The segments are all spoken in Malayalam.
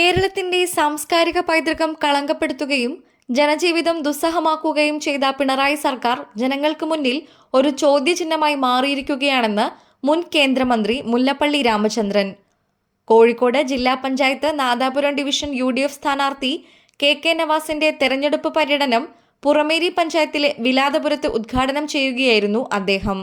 കേരളത്തിന്റെ സാംസ്കാരിക പൈതൃകം കളങ്കപ്പെടുത്തുകയും ജനജീവിതം ദുസ്സഹമാക്കുകയും ചെയ്ത പിണറായി സർക്കാർ ജനങ്ങൾക്ക് മുന്നിൽ ഒരു ചോദ്യചിഹ്നമായി മാറിയിരിക്കുകയാണെന്ന് മുൻ കേന്ദ്രമന്ത്രി മുല്ലപ്പള്ളി രാമചന്ദ്രൻ. കോഴിക്കോട് ജില്ലാ panchayat Nadapuram division U D F സ്ഥാനാർത്ഥി കെ കെ നവാസിന്റെ തെരഞ്ഞെടുപ്പ് പര്യടനം പുറമേരി പഞ്ചായത്തിലെ വിലാതപുരത്ത് ഉദ്ഘാടനം ചെയ്യുകയായിരുന്നു അദ്ദേഹം.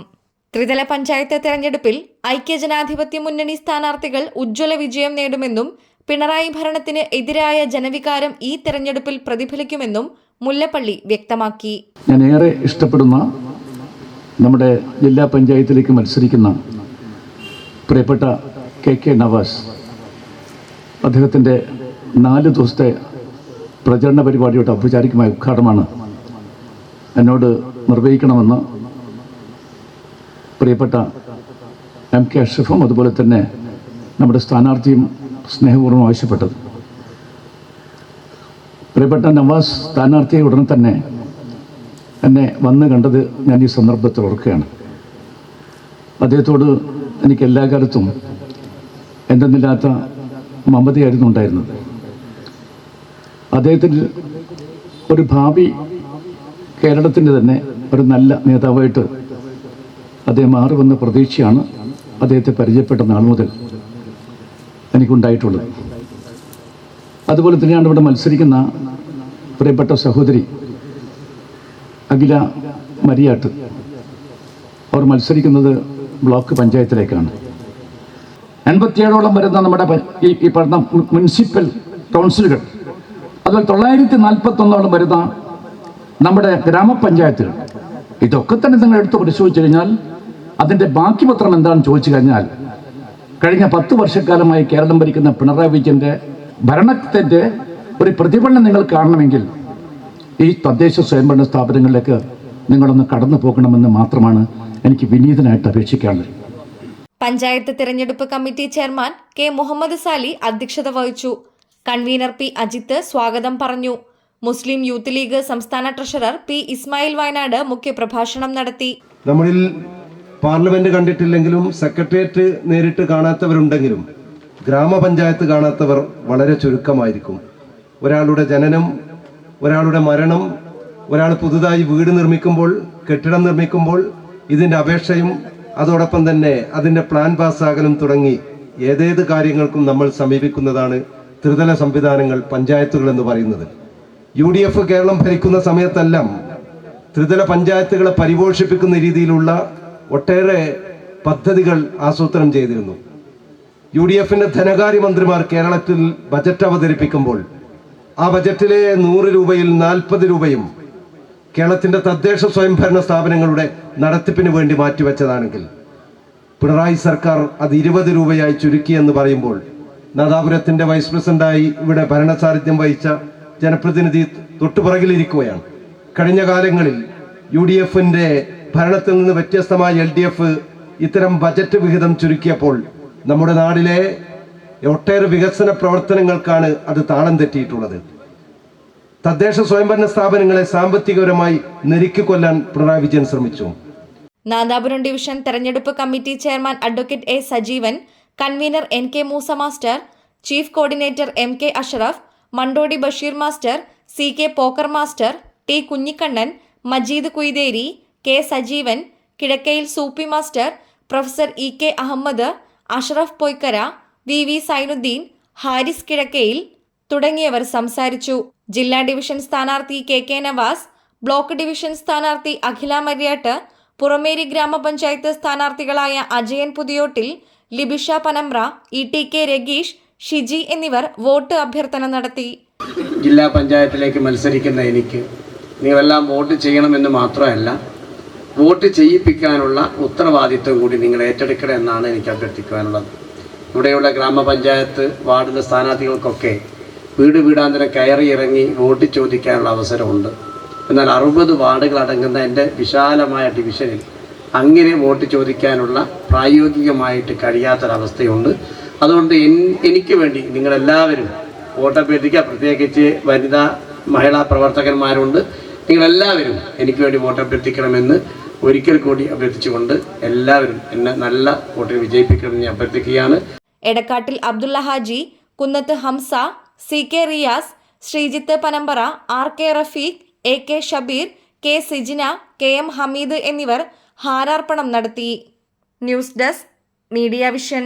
ത്രിതല പഞ്ചായത്ത് തെരഞ്ഞെടുപ്പിൽ ഐക്യജനാധിപത്യ മുന്നണി സ്ഥാനാർത്ഥികൾ ഉജ്ജ്വല വിജയം നേടുമെന്നും പിണറായി ഭരണത്തിന് എതിരായ ജനവികാരം ഈ തെരഞ്ഞെടുപ്പിൽ പ്രതിഫലിക്കുമെന്നും മുല്ലപ്പള്ളി വ്യക്തമാക്കി. ഞാൻ ഏറെ ഇഷ്ടപ്പെടുന്ന നമ്മുടെ ജില്ലാ പഞ്ചായത്തിലേക്ക് മത്സരിക്കുന്ന പ്രിയപ്പെട്ട കെ കെ നവാസ് അദ്ദേഹത്തിന്റെ നാല് ദിവസത്തെ പ്രചരണ പരിപാടിയുടെ ഔപചാരികമായ ഉദ്ഘാടനമാണ് എന്നോട് നിർവഹിക്കണമെന്ന് പ്രിയപ്പെട്ട എം കെ അഷ്റഫും അതുപോലെ തന്നെ നമ്മുടെ സ്ഥാനാർത്ഥിയും സ്നേഹപൂർവം ആവശ്യപ്പെട്ടത്. പ്രിയപ്പെട്ട നവാസ് സ്ഥാനാർത്ഥിയെ ഉടനെ തന്നെ എന്നെ വന്ന് കണ്ടത് ഞാൻ ഈ സന്ദർഭത്തിൽ ഓർക്കുകയാണ്. അദ്ദേഹത്തോട് എനിക്ക് എല്ലാ കാലത്തും എന്തെന്നില്ലാത്ത മമതയായിരുന്നു ഉണ്ടായിരുന്നത്. അദ്ദേഹത്തിന് ഒരു ഭാവി കേരളത്തിന്റെ തന്നെ ഒരു നല്ല നേതാവായിട്ട് അദ്ദേഹം മാറുമെന്ന പ്രതീക്ഷയാണ് അദ്ദേഹത്തെ പരിചയപ്പെട്ട നാൾ മുതൽ. എനിക്കുണ്ടായിട്ടുള്ളത്. അതുപോലെ തന്നെയാണ് ഇവിടെ മത്സരിക്കുന്ന പ്രിയപ്പെട്ട സഹോദരി അഖില മരിയാട്ട്. അവർ മത്സരിക്കുന്നത് ബ്ലോക്ക് പഞ്ചായത്തിലേക്കാണ്. എൺപത്തിയേഴോളം വരുന്ന നമ്മുടെ ഈ ഈ പറഞ്ഞ മുനിസിപ്പൽ കൗൺസിലുകൾ. അതുപോലെ തൊള്ളായിരത്തി നാൽപ്പത്തൊന്നോളം വരുന്ന നമ്മുടെ ഗ്രാമപഞ്ചായത്തുകൾ. ഇതൊക്കെ തന്നെ നിങ്ങൾ എടുത്ത് പരിശോധിച്ചു കഴിഞ്ഞാൽ അതിന്റെ ബാക്കി പത്രം എന്താണെന്ന് ചോദിച്ചു കഴിഞ്ഞാൽ കഴിഞ്ഞ പത്ത് വർഷക്കാലമായി കേരളം ഭരിക്കുന്ന പിണറായി വിജയന്റെ ഭരണത്തിന്റെ ഒരു പ്രതിഫലനം നിങ്ങൾ കാണണമെങ്കിൽ ഈ തദ്ദേശ സ്വയംഭരണ സ്ഥാപനങ്ങളിലേക്ക് നിങ്ങളൊന്ന് കടന്നു പോകണമെന്ന് മാത്രമാണ് എനിക്ക് വിനീതനായിട്ട് അപേക്ഷിക്കാനുള്ളത്. പഞ്ചായത്ത് തിരഞ്ഞെടുപ്പ് committee chairman K Muhammad Sali അധ്യക്ഷത വഹിച്ചു. കൺവീനർ പി അജിത്ത് സ്വാഗതം പറഞ്ഞു. മുസ്ലിം യൂത്ത് ലീഗ് സംസ്ഥാന ട്രഷറർ പി ഇസ്മായിൽ വയനാട് മുഖ്യപ്രഭാഷണം നടത്തി. നമ്മളിൽ പാർലമെന്റ് കണ്ടിട്ടില്ലെങ്കിലും സെക്രട്ടേറിയറ്റ് നേരിട്ട് കാണാത്തവരുണ്ടെങ്കിലും ഗ്രാമപഞ്ചായത്ത് കാണാത്തവർ വളരെ ചുരുക്കമായിരിക്കും. ഒരാളുടെ ജനനം ഒരാളുടെ മരണം ഒരാൾ പുതുതായി വീട് നിർമ്മിക്കുമ്പോൾ കെട്ടിടം നിർമ്മിക്കുമ്പോൾ ഇതിന്റെ അപേക്ഷയും അതോടൊപ്പം തന്നെ അതിന്റെ പ്ലാൻ പാസ്സാകലും തുടങ്ങി ഏതേത് കാര്യങ്ങൾക്കും നമ്മൾ സമീപിക്കുന്നതാണ് ത്രിതല സംവിധാനങ്ങൾ പഞ്ചായത്തുകൾ എന്ന് പറയുന്നത്. യു ഡി എഫ് കേരളം ഭരിക്കുന്ന സമയത്തെല്ലാം ത്രിതല പഞ്ചായത്തുകളെ പരിപോഷിപ്പിക്കുന്ന രീതിയിലുള്ള ഒട്ടേറെ പദ്ധതികൾ ആസൂത്രണം ചെയ്തിരുന്നു. യു ഡി എഫിന്റെ ധനകാര്യമന്ത്രിമാർ കേരളത്തിൽ ബജറ്റ് അവതരിപ്പിക്കുമ്പോൾ ആ ബജറ്റിലെ നൂറ് രൂപയിൽ നാൽപ്പത് രൂപയും കേരളത്തിന്റെ തദ്ദേശ സ്വയംഭരണ സ്ഥാപനങ്ങളുടെ നടത്തിപ്പിന് വേണ്ടി മാറ്റിവെച്ചതാണെങ്കിൽ പിണറായി സർക്കാർ അത് ഇരുപത് രൂപയായി ചുരുക്കി എന്ന് പറയുമ്പോൾ നാദാപുരത്തിന്റെ വൈസ് പ്രസിഡന്റായി ഇവിടെ ഭരണസാരഥ്യം വഹിച്ച ജനപ്രതിനിധി തൊട്ടുപുറകിലിരിക്കുകയാണ്. കഴിഞ്ഞ കാലങ്ങളിൽ യു ഡി എഫിന്റെ ഭരണത്തിൽ നിന്ന് വ്യത്യസ്തമായ എൽ ഡി എഫ് ഇത്തരം ബജറ്റ് വിഹിതം ചുരുക്കിയപ്പോൾ നമ്മുടെ നാടിലെ ഒട്ടേറെ വികസന പ്രവർത്തനങ്ങൾക്കാണ് അത് താളം തെറ്റിയിട്ടുള്ളത്. തദ്ദേശ സ്വയംഭരണ സ്ഥാപനങ്ങളെ സാമ്പത്തികപരമായി നെരുക്കി കൊല്ലാൻ പിണറായി വിജയൻ ശ്രമിച്ചു. നാദാപുരം ഡിവിഷൻ തെരഞ്ഞെടുപ്പ് committee chairman advocate A Sajeevan convener N K Moosa master chief coordinator M K Ashraf Mandodi Basheer master C K Pokker master T Kunhikannan Majeed Kuytheri K Sajeevan Kizhakkayil Soopi master professor E K Ahammed Ashraf Poykkara V V Sainuddin Haris Kizhakkayil തുടങ്ങിയവർ സംസാരിച്ചു. ജില്ലാ ഡിവിഷൻ സ്ഥാനാർത്ഥി K K Navas block division സ്ഥാനാർത്ഥി അഖില മര്യാട്ട് പുറമേരി ഗ്രാമപഞ്ചായത്ത് സ്ഥാനാർത്ഥികളായ Ajayan Puthiyottil Libisha Panamra E T K Rageesh Shiji എന്നിവർ വോട്ട് അഭ്യർത്ഥന നടത്തി. ജില്ലാ പഞ്ചായത്തിലേക്ക് മത്സരിക്കുന്ന എനിക്ക് നിങ്ങളെല്ലാം വോട്ട് ചെയ്യണമെന്ന് മാത്രമല്ല വോട്ട് ചെയ്യിപ്പിക്കാനുള്ള ഉത്തരവാദിത്വം കൂടി നിങ്ങൾ ഏറ്റെടുക്കണം എന്നാണ് എനിക്ക് അഭ്യർത്ഥിക്കുവാനുള്ളത്. ഇവിടെയുള്ള ഗ്രാമപഞ്ചായത്ത് വാർഡിലെ സ്ഥാനാർത്ഥികൾക്കൊക്കെ വീട് വീടാന്തരം കയറി ഇറങ്ങി വോട്ട് ചോദിക്കാനുള്ള അവസരമുണ്ട്. എന്നാൽ അറുപത് വാർഡുകൾ അടങ്ങുന്ന എന്റെ വിശാലമായ ഡിവിഷനിൽ അങ്ങനെ വോട്ട് ചോദിക്കാനുള്ള പ്രായോഗികമായിട്ട് കഴിയാത്തൊരവസ്ഥയുണ്ട്. അതുകൊണ്ട് എനിക്ക് വേണ്ടി നിങ്ങളെല്ലാവരും വോട്ട് അഭ്യർത്ഥിക്കുക. പ്രത്യേകിച്ച് വനിതാ മഹിളാ പ്രവർത്തകന്മാരുണ്ട്. നിങ്ങളെല്ലാവരും എനിക്ക് വേണ്ടി വോട്ടഭ്യർത്ഥിക്കണമെന്ന് ഒരിക്കൽ കൂടി അഭ്യർത്ഥിച്ചുകൊണ്ട് എല്ലാവരും എന്നെ നല്ല വോട്ടിൽ വിജയിപ്പിക്കണമെന്ന് ഞാൻ അഭ്യർത്ഥിക്കുകയാണ്. Edakkattil Abdulla Haji Kunnath Hamsa C K Riyas Sreejith Panampara R K Rafeeq A K Shabeer K Sijina K M Hameed എന്നിവർ ഹാരാർപ്പണം നടത്തി. News desk media vision.